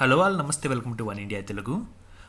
Hello all namaste welcome to one India Telugu.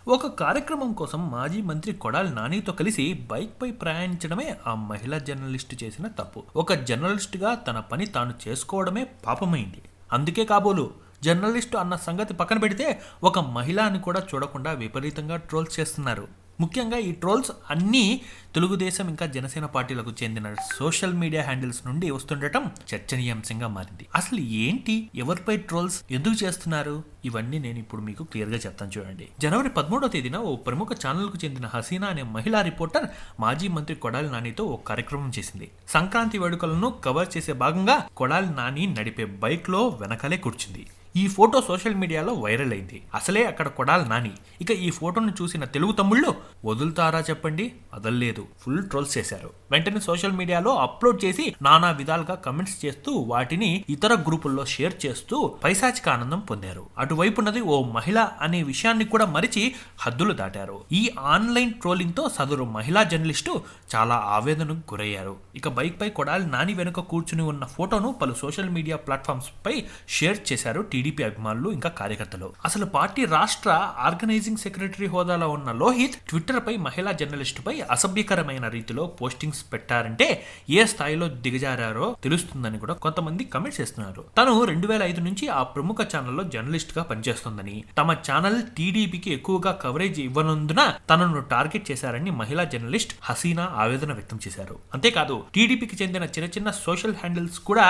ఒక కార్యక్రమం కోసం మాజీ మంత్రి కొడాలి నానితో కలిసి బైక్పై ప్రయాణించడమే ఆ మహిళా జర్నలిస్టు చేసిన తప్పు. ఒక జర్నలిస్టుగా తన పని తాను చేసుకోవడమే పాపమైంది. అందుకే కాబోలు జర్నలిస్టు అన్న సంగతి పక్కన పెడితే ఒక మహిళ అని కూడా చూడకుండా విపరీతంగా ట్రోల్స్ చేస్తున్నారు. ముఖ్యంగా ఈ ట్రోల్స్ అన్నీ తెలుగుదేశం ఇంకా జనసేన పార్టీలకు చెందిన సోషల్ మీడియా హ్యాండిల్స్ నుండి వస్తుండటం చర్చనీయాంశంగా మారింది. అసలు ఏంటి? ఎవరిపై ట్రోల్స్? ఎందుకు చేస్తున్నారు? ఇవన్నీ నేను ఇప్పుడు మీకు క్లియర్గా చెప్తాను చూడండి. జనవరి పదమూడవ తేదీన ఓ ప్రముఖ ఛానల్కు చెందిన హసీనా అనే మహిళా రిపోర్టర్ మాజీ మంత్రి కొడాలి నానితో ఓ కార్యక్రమం చేసింది. సంక్రాంతి వేడుకలను కవర్ చేసే భాగంగా కొడాలి నాని నడిపే బైక్లో వెనకాలే కూర్చుంది. ఈ ఫోటో సోషల్ మీడియాలో వైరల్ అయింది. అసలే అక్కడ కొడాలి నాని. ఇక ఈ ఫోటోను చూసిన తెలుగు తమ్ముళ్ళు వదులుతారా చెప్పండి? వదలలేదు ఫుల్ ట్రోల్స్ చేశారు. వెంటనే సోషల్ మీడియాలో అప్లోడ్ చేసి నానా విధాలుగా కమెంట్స్ చేస్తూ వాటిని ఇతర గ్రూపుల్లో షేర్ చేస్తూ పైశాచిక ఆనందం పొందారు. అటువైపున్నది ఓ మహిళ అనే విషయాన్ని కూడా మరిచి హద్దులు దాటారు. ఈ ఆన్లైన్ ట్రోలింగ్తో సదరు మహిళా జర్నలిస్టు చాలా ఆవేదనకు గురయ్యారు. ఇక బైక్ పై కొడాలి నాని వెనుక కూర్చుని ఉన్న ఫోటోను పలు సోషల్ మీడియా ప్లాట్ఫామ్స్ పై షేర్ చేశారు టీడీపీ అభిమానులు ఇంకా కార్యకర్తలు. అసలు పార్టీ రాష్ట్ర ఆర్గనైజింగ్ సెక్రటరీ హోదాలో ఉన్న లోహిత్ ట్విట్టర్ పై మహిళా జర్నలిస్టుపై అసభ్యకరమైన రీతిలో పోస్టింగ్స్ పెట్టారంటే ఏ స్థాయిలో దిగజారారో తెలుస్తుందని కూడా కొంతమంది కమెంట్స్ చేస్తున్నారు. తను రెండు వేల ఐదు నుంచి ఆ ప్రముఖ ఛానల్లో జర్నలిస్ట్గా పనిచేస్తుందని తమ ఛానల్ టీడీపీకి ఎక్కువగా కవరేజ్ ఇవ్వనందున తనను టార్గెట్ చేశారని మహిళా జర్నలిస్ట్ హసీనా ఆవేదన వ్యక్తం చేశారు. అంతేకాదు టీడీపీకి చెందిన చిన్న చిన్న సోషల్ హ్యాండిల్స్ కూడా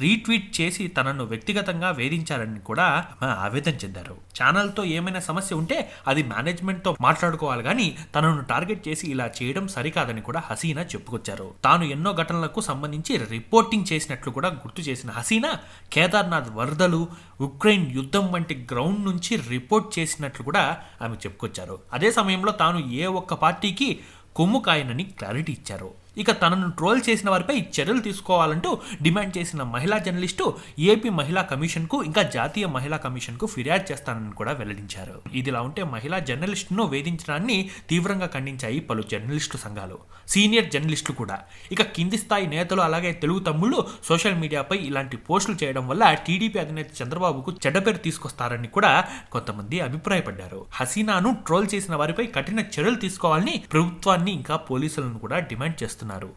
రీట్వీట్ చేసి తనను వ్యక్తిగతంగా వేధించారని కూడా ఆమె ఆవేదన చెందారు. ఛానల్తో ఏమైనా సమస్య ఉంటే అది మేనేజ్మెంట్తో మాట్లాడుకోవాలి కానీ తనను టార్గెట్ చేసి ఇలా చేయడం సరికాదని కూడా హసీనా చెప్పుకొచ్చారు. తాను ఎన్నో ఘటనలకు సంబంధించి రిపోర్టింగ్ చేసినట్లు కూడా గుర్తు చేసిన హసీనా కేదార్నాథ్ వరదలు ఉక్రెయిన్ యుద్ధం వంటి గ్రౌండ్ నుంచి రిపోర్ట్ చేసినట్లు కూడా ఆమె చెప్పుకొచ్చారు. అదే సమయంలో తాను ఏ ఒక్క పార్టీకి కొమ్ము కాయనని క్లారిటీ ఇచ్చారు. ఇక తనను ట్రోల్ చేసిన వారిపై చర్యలు తీసుకోవాలంటూ డిమాండ్ చేసిన మహిళా జర్నలిస్టు ఏపీ మహిళా కమిషన్కు ఇంకా జాతీయ మహిళా కమిషన్కు ఫిర్యాదు చేస్తానని కూడా వెల్లడించారు. ఇదిలా ఉంటే మహిళా జర్నలిస్టును వేధించడాన్ని తీవ్రంగా ఖండించాయి పలు జర్నలిస్టు సంఘాలు. సీనియర్ జర్నలిస్టులు కూడా. ఇక కింది స్థాయి నేతలు అలాగే తెలుగు తమ్ముళ్ళు సోషల్ మీడియాపై ఇలాంటి పోస్టులు చేయడం వల్ల టీడీపీ అధినేత చంద్రబాబుకు చెడ్డ పేరు తీసుకొస్తారని కూడా కొంతమంది అభిప్రాయపడ్డారు. హసీనాను ట్రోల్ చేసిన వారిపై కఠిన చర్యలు తీసుకోవాలని ప్రభుత్వాన్ని ఇంకా పోలీసులను కూడా డిమాండ్ చేస్తారు చేస్తున్నారు.